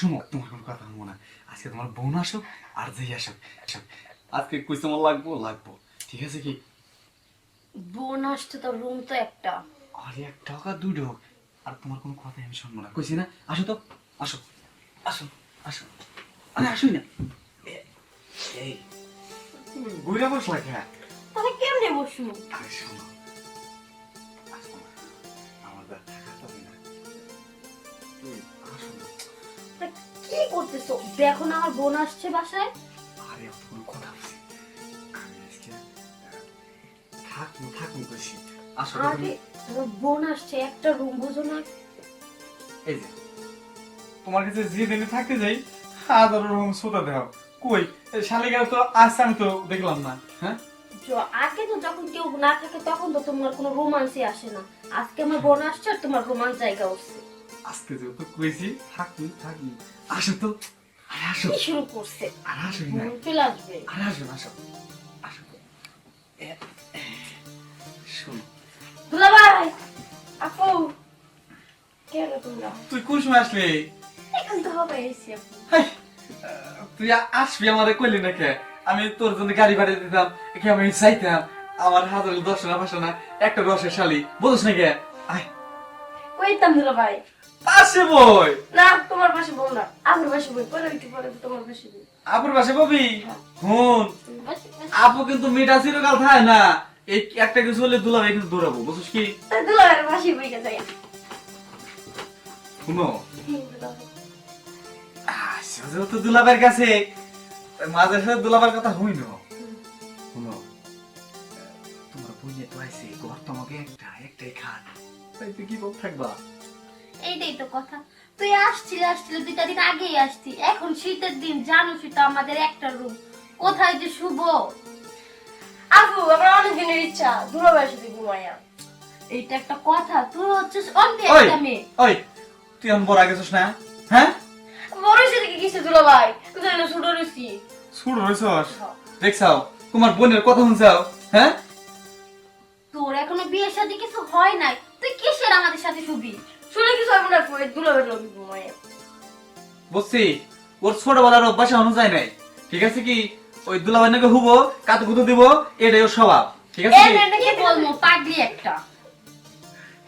শোনো তোমার কোনো কথা হব না। আজকে তোমার বোন আসুক আর যেই আসুক আজকে কই তোমার লাগবো লাগবো। ঠিক আছে কি? বোন আসতে তো রুম তো একটা। আরে এক টাকা দুটো হোক আর তোমার কোনো কথাই আমি শুনব না। কইছি না আসো তো আসো আসো আসো। আরে আসোই না। এই বুড়া বসলা কে? তাহলে কেমনে বসবো? আরে শোনো। আমার দা কি করতেছো? দেখো না আমার বোন আসছে বাসায়। আরে কোনো কথা বলছি আমি আজকে আসলে আরে আমার বোন আসছে একটা রুম বুঝো না। এই যে তোমার কাছে যে দিনে থাকতে যাই রকম সোতা দেও কই শালিকা তো আমি তো দেখলাম না হ্যাঁ? আগে তো যখন কেউ না থাকে তখন তো তোমার কোনো রোমান্সই আসে না। আজকে আমার বোন আসছে আর তোমার রোমান্স জায়গা উঠছে আজকে যে তো কইছি থাকুন থাকুন আসো তো। আরে আসো। কি শুরু করছে? আর আসো না। চলে আসবে আর আসো আসো। আসো শোনো। দুলাভাই আপু কেন তোমরা? তুই কোন সময় আসলে? এখন তো হবে এসি আপু। তুই আসবি আমারে কইলি না কে? আমি তোর জন্য গাড়ি ভাড়া দিতাম কি আমি চাইতাম। আমার হাজার দশ টাকা পাঁচশো না একটা রসের শালি। বুঝছ না কে? আয়। কইতাম দুলাভাই পাশে বই। না তোমার পাশে বল না। আমার পাশে বই। পরে একটু পরে তোমার পাশে বই। আপুর পাশে ববি? হুন। আপু কিন্তু চিরকাল খায় না। এই একটা কিছু হলে কিন্তু দৌড়াবো বুঝছিস কি? দুলাভাইয়ের পাশে বই শুনো। যেহেতু দুলাভাইয়ের কাছে মাঝে সাথে দুলাভাইয়ের কথা হই না। শুনো তোমার তো আইসে ঘর তোমাকে একটা একটাই খান। তাই তো কি বল থাকবা? এইটাই তো কথা। তুই আসছিলি আসছিলি দুইটা দিন আগেই আসতি এখন শীতের দিন জানো তো আমাদের একটা রুম কোথায় যে শুভ আপু আমার অনেক দিনের ইচ্ছা। দুলাভাইয়ের সাথে ঘুমাইয়া। এইটা একটা কথা। তুই হচ্ছিস ওই একটা মেয়ে। ওই তুই এখন বড় গেছিস না? হ্যাঁ? বড় সাথে কি কিসে দুলাভাই তুই জানি না ছোট রয়েছি শুরু হয়েছস? দেখছাও তোমার বোনের কথা শুনছাও হ্যাঁ? তোর এখনও বিয়ের সাথে কিছু হয় নাই? তুই কিসের আমাদের সাথে শুবি? শুনে কিছু হবে না। বুঝছি ওর ছোটবেলার অভ্যাস এখনও যায় নাই। ঠিক আছে কি? ওই দুলাভাই নাকি হুবো কাতু দিব এটাই ওর স্বভাব। ঠিক আছে কি? কি বলব? পাগলি একটা।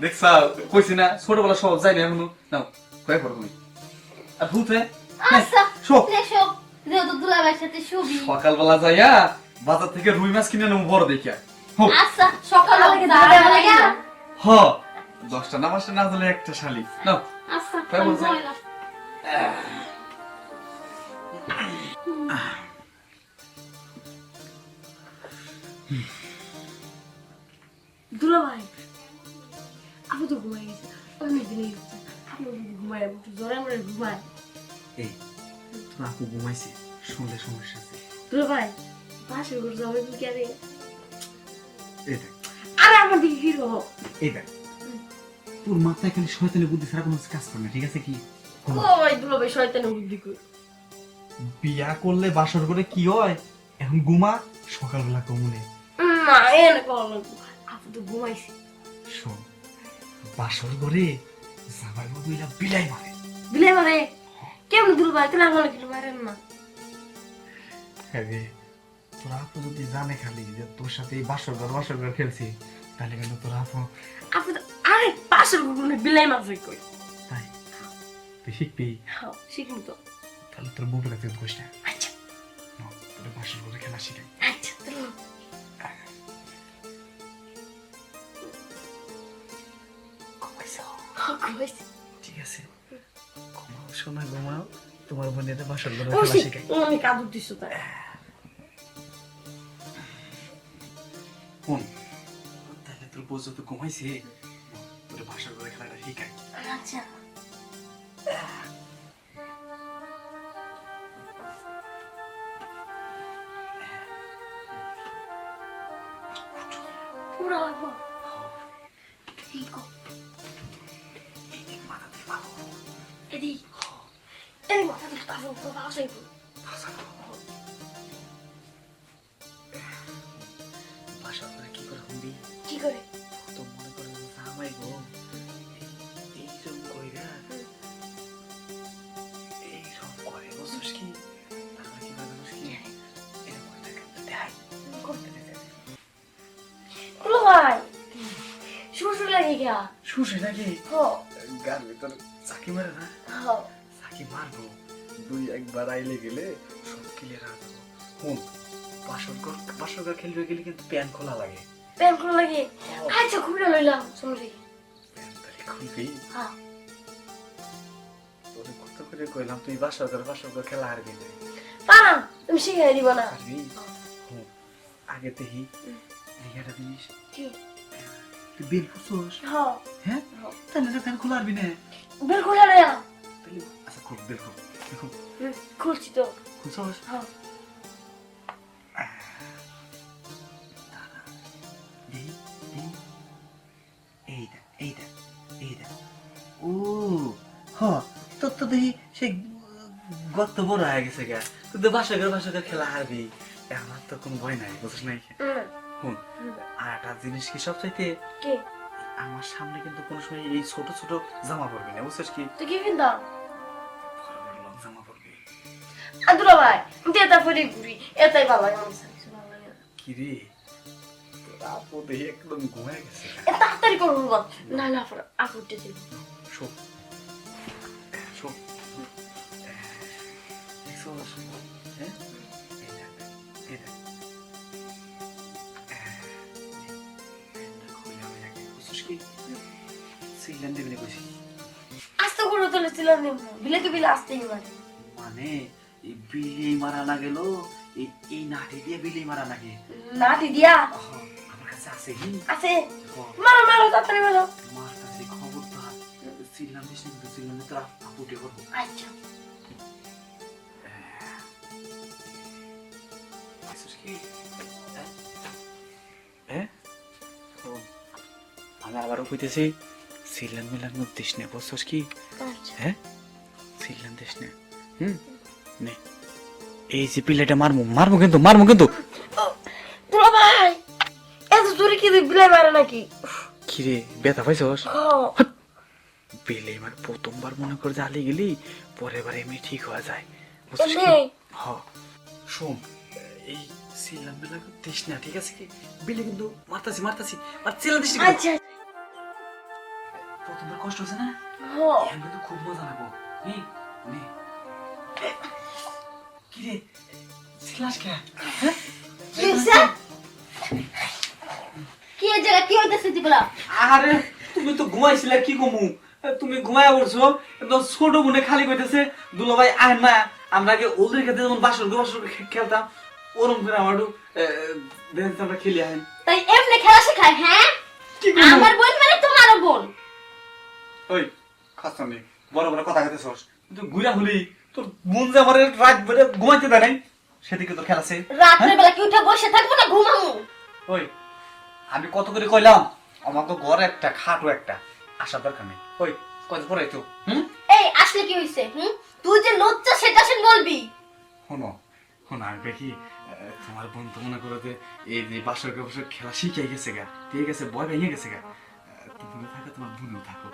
দেখছাও কইছি না ছোটবেলার স্বভাব যায় না এখনও। নাও কয়ে পড়ো তুমি। আর ভূতে আচ্ছা শোক এসো যেহেতু দুলাভাইয়ের সাথে শুবি। সকালবেলা যাইয়া বাজার থেকে রুই মাছ কিনে নেব বড় দেখিয়া। আচ্ছা সকালে হ। দশটা নামাজটা না হলে একটা শালি। নাও। আচ্ছা তাই আমি ঘুমাইলাম। দুলাভাই আপু তো ঘুমাই গেছে। অনেক দিন গেছে আপনি ঘুমায় একটু জোরে আমার ঘুমায়। এই তোর আপু ঘুমাইছে শুনলে সমস্যা আছে। কে এই দেখ। আরে আমার দিকে কি এই দেখ। তোর মাথায় খালি শয়তানি বুদ্ধি ছাড়া কোনো কাজ করে না ঠিক আছে কি? ওই দুলাভাই শয়তানে বুদ্ধি কই? বিয়া করলে বাসর করে কি হয়? এখন ঘুমা সকালবেলা কমনে। না এনে করো আপু তো ঘুমাইছে। শোন বাসর করে জামাই বাবুইলা বিলাই মারে। বিলে মানে কেমন দুলাভাই কেন আমার কিছু মারেন না আরে তোর আপু যদি জানে খালি যে তোর সাথে এই বাসর ঘর বাসর ঘর খেলছি তাহলে কিন্তু তোর আপু আপু তো আরে ঘুরে বিলাই মারছে কই? তাই? তুই শিখবি? হ্যাঁ শিখুন তো। তাহলে তোর বউকে রাখতে দোষ না? আচ্ছা। তোর বাসর ঘরে খেলা শিখাই। আচ্ছা তাহলে ঠিক আছে। ঘুমাও সোনা ঘুমাও। তোমার বোনের বাসর ও খেলা শিখাই। অনেক আদর দিছো তাই। কোন তাহলে তোর বউ যত ঘুমাইছে শিখাই আচ্ছা। পুরো লাগবো ঠিক মাথা দিয়ে পাবো এদি এই মাথা দিতে পাবো তো পাশে বাসর ঘরে কি করে কি করে? তো মনে করে জামাই গো গা শুষে নাকি হ গার ভিতর চাকি মারে না হ চাকি মারবো দুই একবার আইলে গেলে সব ক্লিয়ার হয়ে যাব। হুন বাসর ঘর বাসর ঘর খেলবে গেলে কিন্তু প্যান খোলা লাগে। প্যান খোলা লাগে? আচ্ছা ঘুরে লইলাম প্যান তাহলে খুলবি। হ্যাঁ। তোরে কত করে কইলাম তুই বাসর ঘর বাসর ঘর খেলা হারবি না পারাম তুমি শিখাই দিব না। আগে দেখি। জিনিস কি? তুই বেল হ্যাঁ? তাহলে খোলা না? আচ্ছা খুব বেল খুব খুলছি তো। খুসোস হ্যাঁ এই এই এই দেখ এই দেখ এই দেখ। ও হ তোর তো দেখি সে গত বড় হয়ে গেছে গা। তুই তো বাসা করে বাসা করে খেলা হারবি আমার তো কোনো ভয় নাই বুঝিস নাই? হুন আর একটা জিনিস কি সবচাইতে কি? আমার সামনে কিন্তু কোনো সময় এই ছোট ছোট জামা পরবি না বুঝছিস কি? তুই কি লং জামা পরবি। আন্দুলা ভাই আমি এটা পরে ঘুরি এটাই ভালো লাগে আমার। কি রে আপু দেখি একদম ঘুমায় গেছে। তাড়াতাড়ি বাবা না না আপু আপু করে বিলেকে বিলে আসতেই পারে মানে এই বিলি মারা না গেল এই নাটি দিয়ে বিলি মারা না গে লাঠি দিয়া? আমার কাছে আছে কি আছে? মারো মারো তাড়াতাড়ি মারো। মার কাছে খবরদার। সিলাম দিস কিন্তু সিলাম তো আপুটে করব আচ্ছা। হ্যাঁ? শোন, আমি আবারও কইতেছি সিলান মিলান দিস নে কি হ্যাঁ সিলান দিস নে হুম নে এই যে পিলেটা মারমু মারমু কিন্তু মারমু কিন্তু দুলা ভাই এত জোরে কি বিলাই মারে নাকি কি রে ব্যথা পাইছস বিলে মার প্রথমবার মনে করে জালি গেলি পরের বার এমনি ঠিক হয়ে যায় বুঝছিস কি? হ শোন এই সিলাম মিলান দিস না ঠিক আছে কি বিলে কিন্তু মারতাছি মারতাছি আর চিল্লা দিস। আচ্ছা প্রথমবার কষ্ট হচ্ছে না? এখন কিন্তু খুব মজা লাগবো নে নে। কি রে? চিল্লাস কে? হ্যাঁ? কি? কি জায়গা কি হইতেছে যেগুলা আরে তুমি তো ঘুমাইছিলে কি কমু তুমি ঘুমায় পড়ছো একদম ছোট বোনে খালি কইতেছে দুলো ভাই আয় না আমরা আগে ওদের খেতে যেমন বাসর গো বাসর খেলতাম ওরম করে আমার একটু দেখতে আমরা খেলি আহেন। তাই এমনি খেলা শেখায় হ্যাঁ? আমার বোন মানে তোমারও বোন। ওই নেই বড় বড় কথা ঘুরা হলি তোর বোন যে আমার রাত ঘুমাইতে দেয় নাই সেদিকে তোর খেলাছে রাত্রে বেলা কি উঠে বসে থাকব না ঘুমামু? ওই আমি কত করে কইলাম আমার তো ঘরে একটা খাটও একটা দরকার নেই। ওই কত পরে তো হুম? এই আসলে কি হইছে হুম? তুই যে লজ্জা সেটা সেন বলবি। শোনো শোনো আমি দেখি তোমার বোন তো মনে করো যে এই যে বাসর বছর খেলা শিখে গেছে গা ঠিক আছে বয় ভেঙে গেছে গা। তুমি থাকো তোমার বোনও থাকো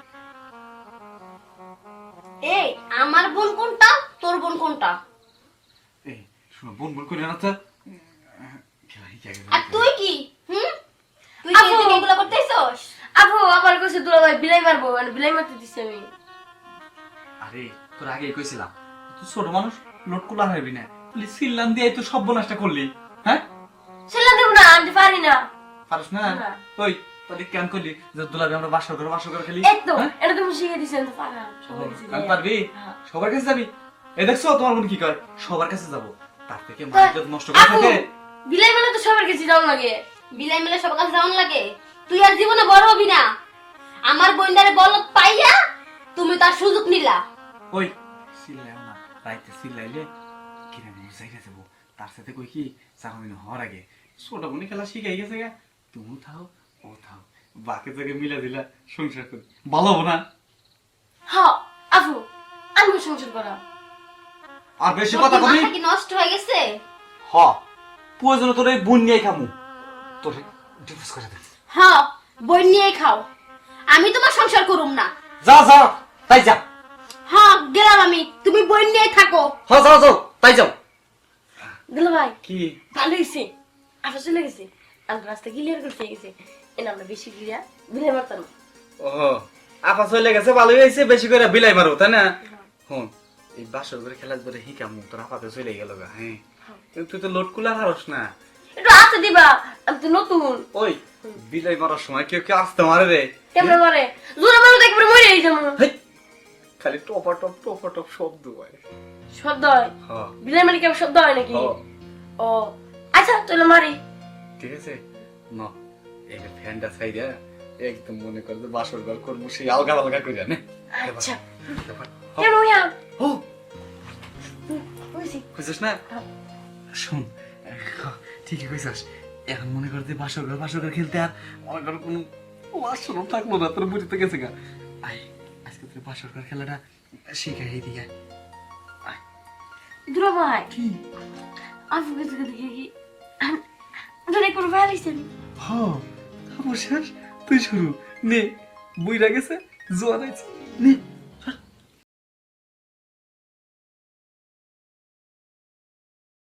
এই আমার বোন কোনটা? তোর বোন কোনটা? এই শোনো বোন বোন করে না তো। উম, আহ, খেলা শিখে গেছে আর তুই কি? হুম? তুই কি এগুলো করতেছস? আপু আবার কইছে দুলা ভাই বিলাই মারবো মানে বিলাই মারতে দিছি আমি। আরে তোর আগেই কইছিলাম তুই ছোট মানুষ লোট কুলা হবি না। তুই সিল্লান দিয়ে তুই সব বনাসটা করলি হ্যাঁ? ছেলে দেবো না আমি পারি না। পারস না? না। ওই তাহলে কেন করলি যে দুলাবে আমরা বাসর করে বাসর করে খেলি। এই তো হ্যাঁ? এটা তুমি দিছেন তো কিছু আমি পারবি? হ্যাঁ। সবার কাছে যাবি? এ দেখছ তোমার বোন কি করে সবার কাছে যাব। তার থেকে মাইজত নষ্ট করে থাকে। বিলাই মানে তো সবার কাছে লাগে। বিলাই মিলে সবার কাছে লাগে। তুই আর জীবনে বড় হবি না। আমার বোনদারে বলত পাইয়া তুমি তার সুযোগ নিলা। ওই সিল্লাইও না রাইতে কিনে মন জায়গা যাব তার সাথে কই কি চাকমিন হওয়ার আগে। ছোট বোনে খেলা শিখাই গেছে গা। তুমি থাও ও বাকি মিলা দিলা সংসার করি। ভালো হব না? আমি সংসার করা আর বেশি কথা কি কবি? কি নষ্ট হয়ে গেছে? হ প্রয়োজন তোর এই বোন নিয়ে খামু। তোর ডিভোর্স করে দে হ্যাঁ বই নিয়ে খাও। আমি তোমার সংসার করুম না। যা যা তাই যা। হ্যাঁ গেলাম আমি। তুমি বই নিয়ে থাকো। হ যাও যাও তাই যাও। দুলা ভাই। কি? ভালো হয়েছে আপু চলে গেছে। আমি রাস্তা ক্লিয়ার করতে গেছে। এনে আমরা বেশি গিয়া বিলাই মারতাম ও আপা চলে গেছে ভালো হয়েছে বেশি করে বিলাই মারো তাই না? হন এই বাসর করে খেলা ধরে হিকাম তোর আপাতে চলে গেল গা হ্যাঁ। তুই তো লোড কুলার হারস না। একটু আসতে দিবা আমি তো নতুন। ওই বিলাই মারার সময় কেউ কেউ আসতে মারে রে। কেমন মারে? জোরে মারো দেখবে মরে এই যেমন খালি টপা টপ টপা টপ শব্দ হয়। শব্দ হয়? হ্যাঁ। বিলাই মানে কেমন শব্দ হয় নাকি? হ্যাঁ। ও আচ্ছা তাহলে মারি। ঠিক আছে না এই ফ্যানটা ছাইরা একদম মনে করে যে বাসর ঘর করব সেই আলগা আলগা করে নে। আচ্ছা। কেন ও! কইছিস না? শুন ঠিকই কইছিস। এখন মনে করতে বাসর ঘর বাসর ঘর খেলতে আর মনে কর কোনো বাসরও থাকল না তোর বুঝতে গেছে গা। আয় আজকে তোর বাসর ঘর খেলাটা শিখাই দিকে দুলা ভাই। আপু কিছু দেখে কি? ধরে একবার ভালিছেন হ তারপর শেষ তুই শুরু। নে বইরা গেছে জোয়ার আছে নে।